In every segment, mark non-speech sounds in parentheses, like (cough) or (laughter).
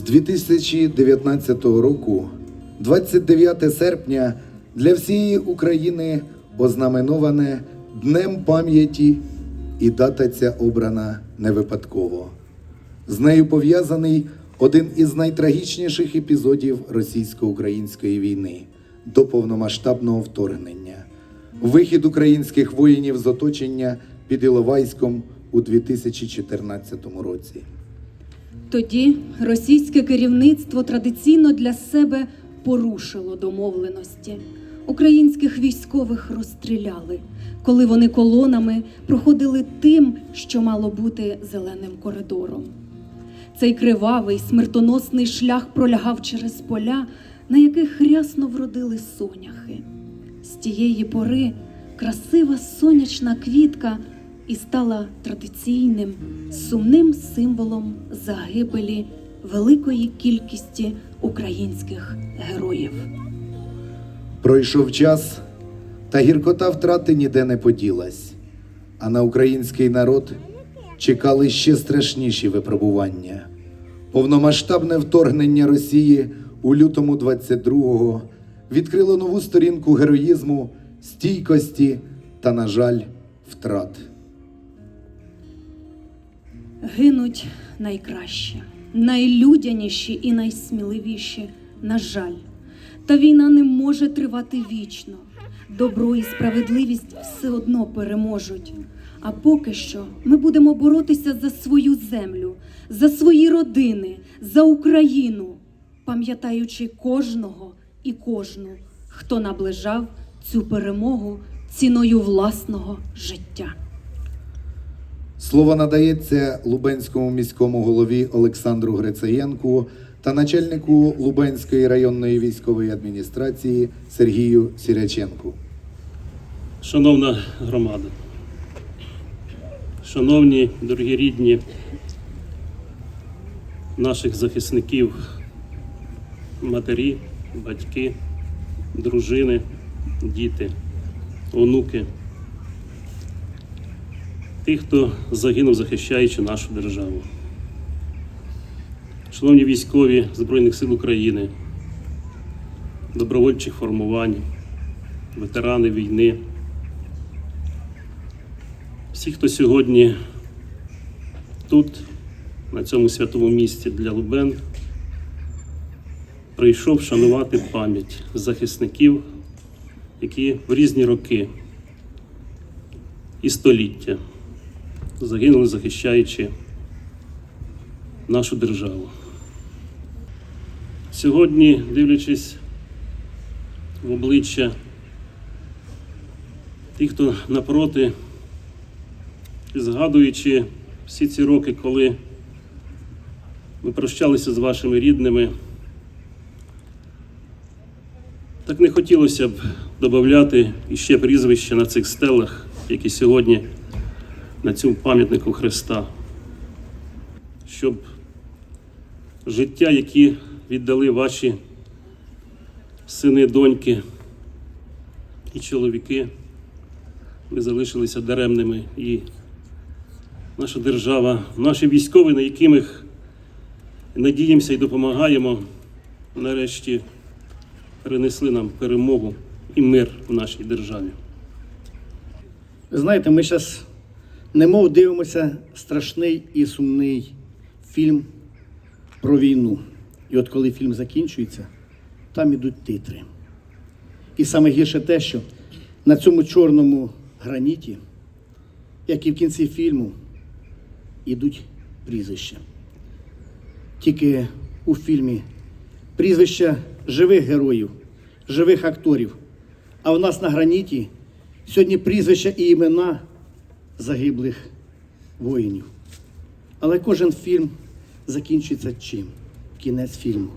З 2019 року, 29 серпня, для всієї України ознаменоване Днем пам'яті, і дата ця обрана не випадково. З нею пов'язаний один із найтрагічніших епізодів російсько-української війни до повномасштабного вторгнення. Вихід українських воїнів з оточення під Іловайськом у 2014 році. Тоді російське керівництво традиційно для себе порушило домовленості. Українських військових розстріляли, коли вони колонами проходили тим, що мало бути зеленим коридором. Цей кривавий смертоносний шлях пролягав через поля, на яких рясно вродили соняхи. З тієї пори красива сонячна квітка і стала традиційним сумним символом загибелі великої кількості українських героїв. Пройшов час, та гіркота втрати ніде не поділась, а на український народ чекали ще страшніші випробування. Повномасштабне вторгнення Росії у лютому 22-го відкрило нову сторінку героїзму, стійкості та, на жаль, втрат. Гинуть найкращі, найлюдяніші і найсміливіші, на жаль. Та війна не може тривати вічно. Добро і справедливість все одно переможуть. А поки що ми будемо боротися за свою землю, за свої родини, за Україну, пам'ятаючи кожного і кожну, хто наближав цю перемогу ціною власного життя. Слово надається Лубенському міському голові Олександру Грицаєнку та начальнику Лубенської районної військової адміністрації Сергію Сіряченку. Шановна громада, шановні дорогі рідні наших захисників, матері, батьки, дружини, діти, онуки, тих, хто загинув, захищаючи нашу державу. Шановні військові Збройних сил України, добровольчих формувань, ветерани війни. Всі, хто сьогодні тут, на цьому святому місці для Лубен, прийшов шанувати пам'ять захисників, які в різні роки і століття загинули, захищаючи нашу державу. Сьогодні, дивлячись в обличчя тих, хто напроти, і згадуючи всі ці роки, коли ми прощалися з вашими рідними, так не хотілося б додати іще прізвища на цих стелах, які сьогодні на цьому пам'ятнику Христа, щоб життя, які віддали ваші сини, доньки і чоловіки, не залишилися даремними і наша держава, наші військові, на яких надіємося і допомагаємо, нарешті принесли нам перемогу і мир в нашій державі. Ви знаєте, ми зараз немов дивимося страшний і сумний фільм про війну. І от коли фільм закінчується, там ідуть титри. І саме гірше те, що на цьому чорному граніті, як і в кінці фільму, ідуть прізвища. Тільки у фільмі прізвища живих героїв, живих акторів. А в нас на граніті сьогодні прізвища і імена загиблих воїнів. Але кожен фільм закінчується чим? Кінець фільму.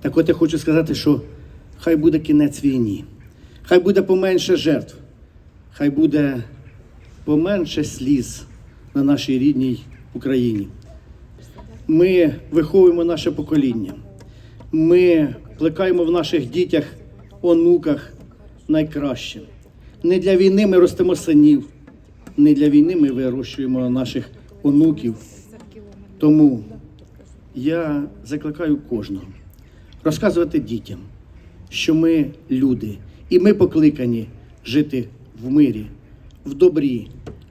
Так от я хочу сказати, що хай буде кінець війні, хай буде поменше жертв, хай буде поменше сліз на нашій рідній Україні. Ми виховуємо наше покоління. Ми плекаємо в наших дітях, онуках найкраще. Не для війни ми ростимо синів, не для війни ми вирощуємо наших онуків. Тому я закликаю кожного розказувати дітям, що ми люди, і ми покликані жити в мирі, в добрі,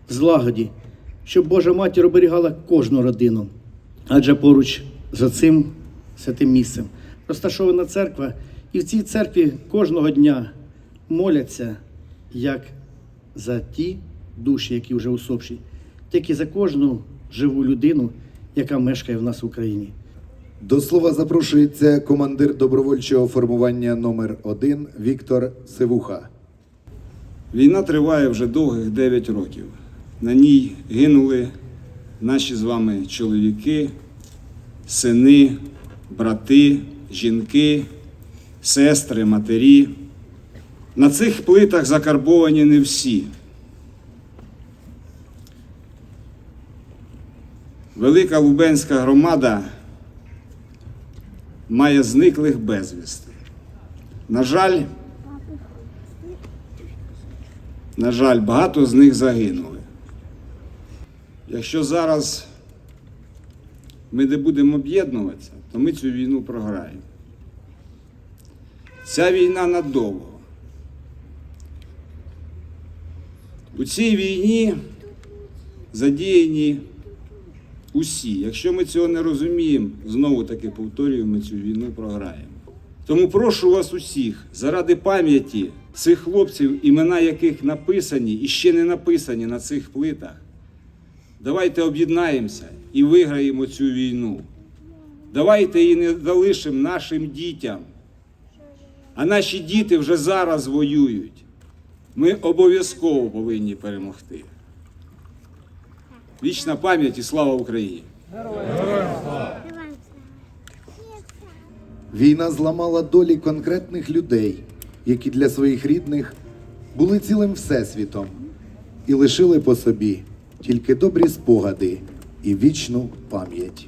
в злагоді, щоб Божа матір оберігала кожну родину. Адже поруч за цим святим місцем розташована церква, і в цій церкві кожного дня моляться як за ті душі, які вже усопші, так і за кожну живу людину, яка мешкає в нас в Україні. До слова запрошується командир добровольчого формування номер 1 Віктор Сивуха. Війна триває вже довгих 9 років. На ній гинули наші з вами чоловіки, сини, брати, жінки, сестри, матері. На цих плитах закарбовані не всі. Велика Лубенська громада має зниклих безвісти. На жаль, на жаль, багато з них загинули. Якщо зараз ми не будемо об'єднуватися, то ми цю війну програємо. Ця війна надовго. У цій війні задіяні усі. Якщо ми цього не розуміємо, знову таки повторюю, ми цю війну програємо. Тому прошу вас усіх, заради пам'яті цих хлопців, імена яких написані і ще не написані на цих плитах, давайте об'єднаємося і виграємо цю війну. Давайте її не залишимо нашим дітям. А наші діти вже зараз воюють. Ми обов'язково повинні перемогти. Вічна пам'ять і слава Україні! Війна зламала долі конкретних людей, які для своїх рідних були цілим всесвітом і лишили по собі тільки добрі спогади і вічну пам'ять.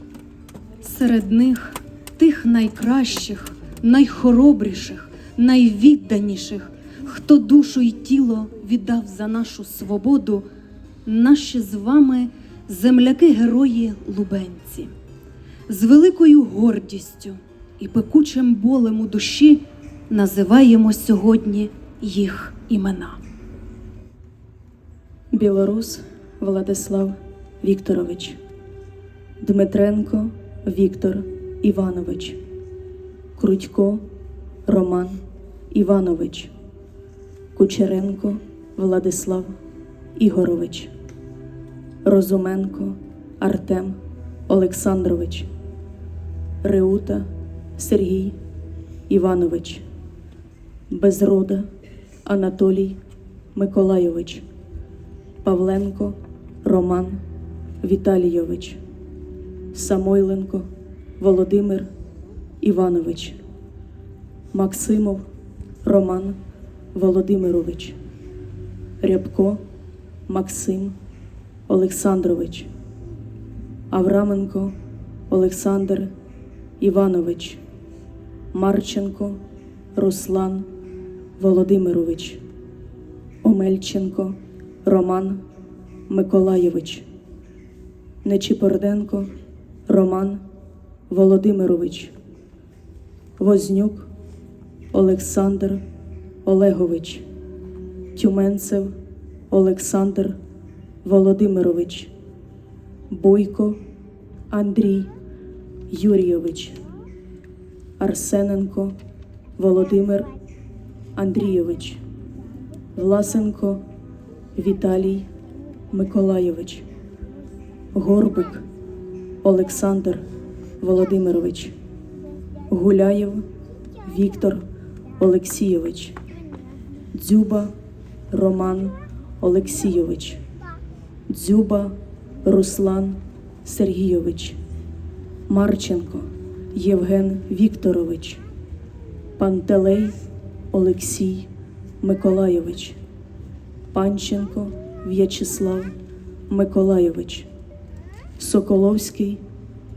Серед них тих найкращих, найхоробріших, найвідданіших, хто душу й тіло віддав за нашу свободу, наші з вами земляки-герої лубенці. З великою гордістю і пекучим болем у душі називаємо сьогодні їх імена. Білорус Владислав Вікторович, Дмитренко Віктор Іванович, Крутько Роман Іванович, Кучеренко Владислав Ігорович, Розуменко Артем Олександрович, Реута Сергій Іванович, Безрода Анатолій Миколайович. Павленко Роман Віталійович, Самойленко Володимир Іванович, Максимов Роман Володимирович, Рябко Максим Олександрович, Авраменко Олександр Іванович, Марченко Руслан Володимирович. Омельченко Роман Миколайович, Нечіпорденко Роман Володимирович, Вознюк Олександр Олегович, Тюменцев Олександр Володимирович, Бойко Андрій Юрійович, Арсененко Володимир Андрійович. Власенко Віталій Миколайович, Горбик Олександр Володимирович, Гуляєв Віктор Олексійович, Дзюба Роман Олексійович, Дзюба Руслан Сергійович, Марченко Євген Вікторович, Пантелей Олексій Миколайович, Панченко В'ячеслав Миколайович, Соколовський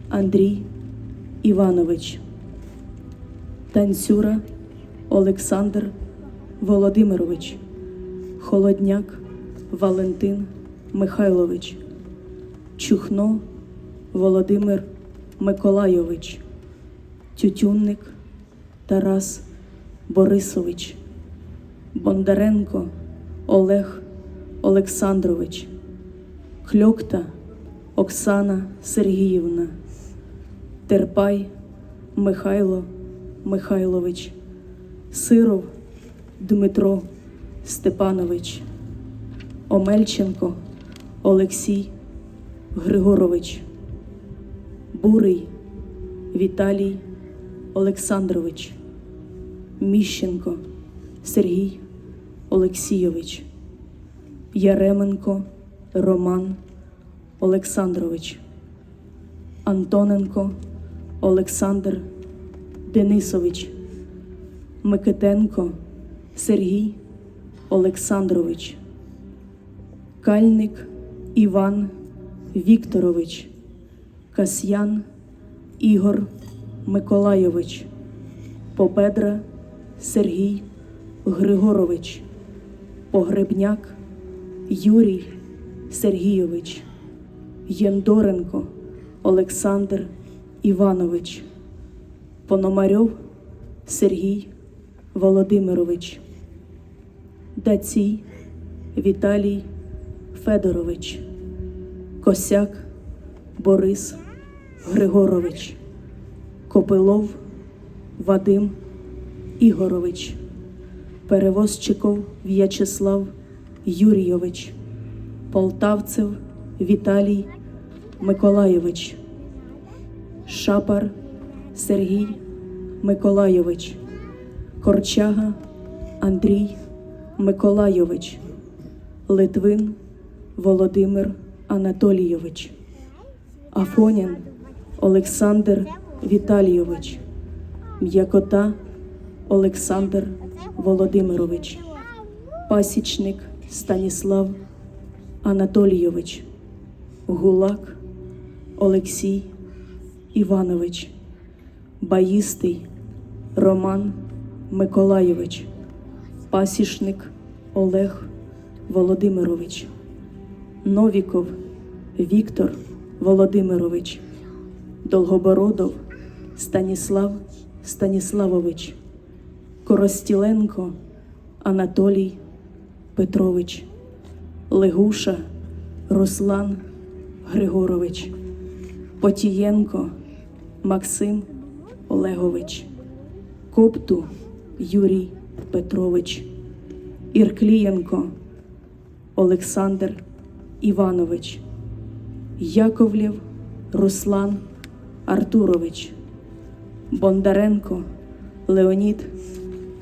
Андрій Іванович, Танцюра Олександр Володимирович, Холодняк Валентин Михайлович, Чухно Володимир Миколайович, Тютюнник Тарас Борисович, Бондаренко Олег Олександрович, Кльокта Оксана Сергіївна, Терпай Михайло Михайлович, Сиров Дмитро Степанович, Омельченко Олексій Григорович, Бурий Віталій Олександрович, Міщенко Сергій Олексійович, Яременко Роман Олександрович, Антоненко Олександр Денисович, Микитенко Сергій Олександрович, Кальник Іван Вікторович, Касьян Ігор Миколайович, Победра Сергій Григорович, Погребняк Юрій Сергійович, Єндоренко Олександр Іванович, Пономарьов Сергій Володимирович, Дацій Віталій Федорович, Косяк Борис Григорович, Копилов Вадим Ігорович, Перевозчиков В'ячеслав Юрійович, Полтавцев Віталій Миколайович, Шапар Сергій Миколайович, Корчага Андрій Миколайович, Литвин Володимир Анатолійович, Афонін Олександр Віталійович, М'якота Олександр Володимирович, Пасічник Станіслав Анатолійович, Гулак Олексій Іванович, Баїстий Роман Миколайович, Пасічник Олег Володимирович, Новіков Віктор Володимирович, Долгобородов Станіслав Станіславович, Коростіленко Анатолій Петрович, Легуша Руслан Григорович, Потієнко Максим Олегович, Копту Юрій Петрович, Ірклієнко Олександр Іванович, Яковлєв Руслан Артурович, Бондаренко Леонід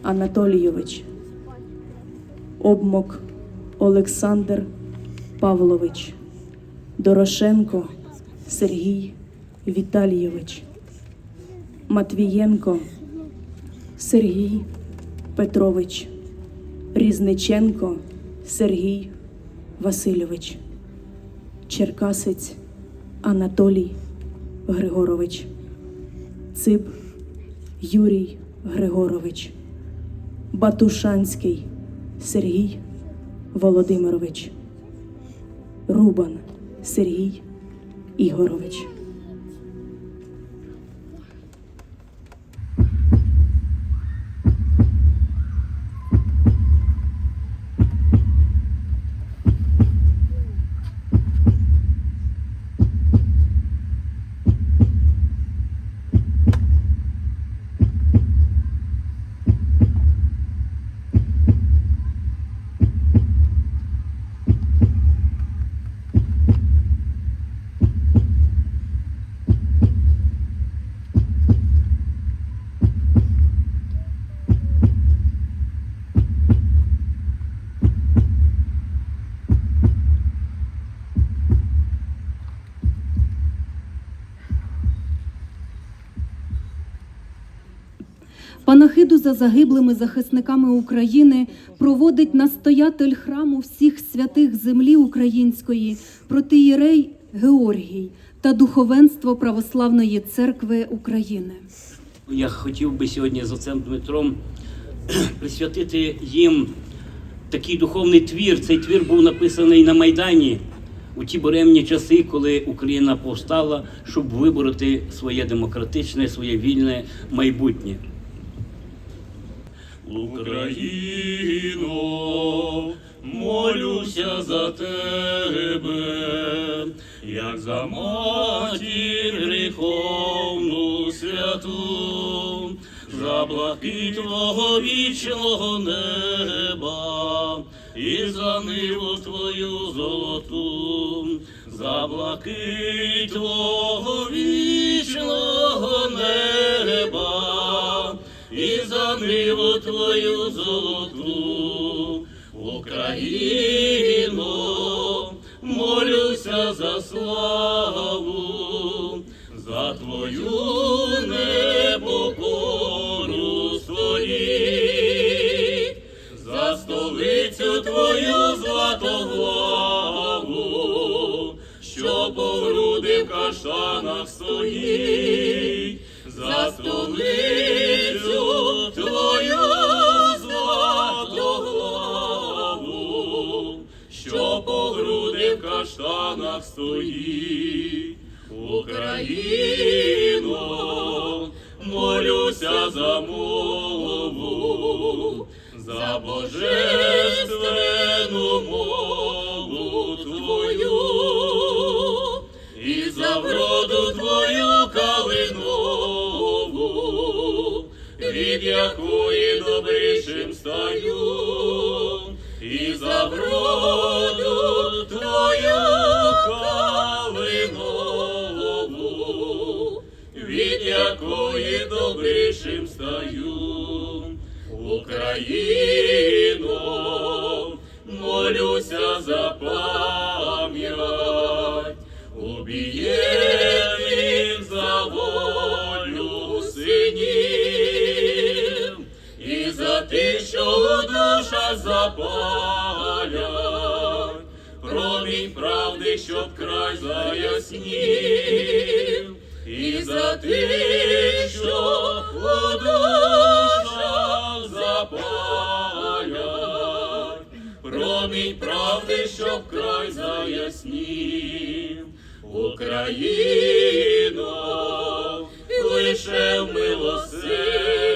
Анатолійович, Обмок Олександр Павлович, Дорошенко Сергій Віталійович, Матвієнко Сергій Петрович, Різниченко Сергій Васильович, Черкасець Анатолій Григорович, Циб Юрій Григорович, Батушанський Сергій Володимирович, Рубан Сергій Ігорович. Панахиду за загиблими захисниками України проводить настоятель храму всіх святих землі української, протиєрей Георгій та духовенство Православної церкви України. Я хотів би сьогодні з отцем Дмитром (clears throat) присвятити їм такий духовний твір. Цей твір був написаний на Майдані у ті буремні часи, коли Україна повстала, щоб вибороти своє демократичне, своє вільне майбутнє. Україно, молюся за тебе, як за матір гріховну святу, за блакит твого вічного неба, і за ниву твою золоту, за блакит твого вічного неба і за ниву твою золоту, Україно, молюся за славу, за твою непокору стоїть, за столицю твою златоглаву, що по груди в каштанах стоїть, за столицю каштанах стоїть, Україно, молюся за мову, за божественну мову твою і за вроду твою калинову, від якої добрішим стаю, і за вроду твою калинову, від якої добрішим стаю. Україно, молюся за пам'ять, убієних запалять, промінь правди, щоб край заяснів, і за тих, що у душах запалять, промінь правди, щоб край заяснів, Україно, лише в милосерді,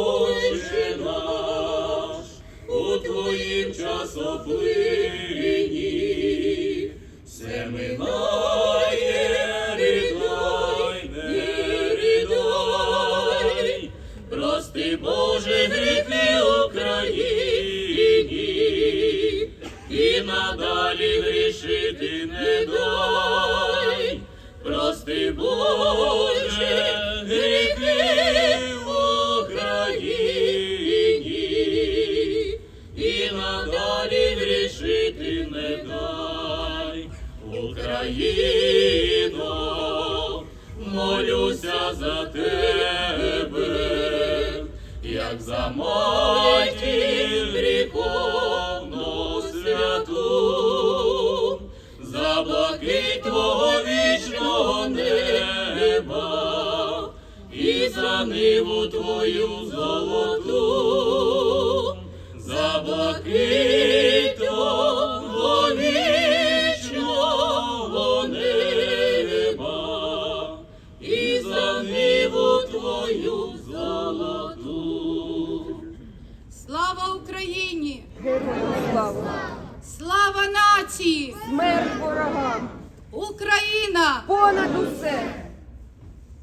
Отче наш, у твоїм часоплині, все минає, рідай, не рідай, прости, Боже, гріхи Україні, і надалі грішити не дай, прости, Боже, за твого вічного неба, і за ниву твою золоту, за Слава нації!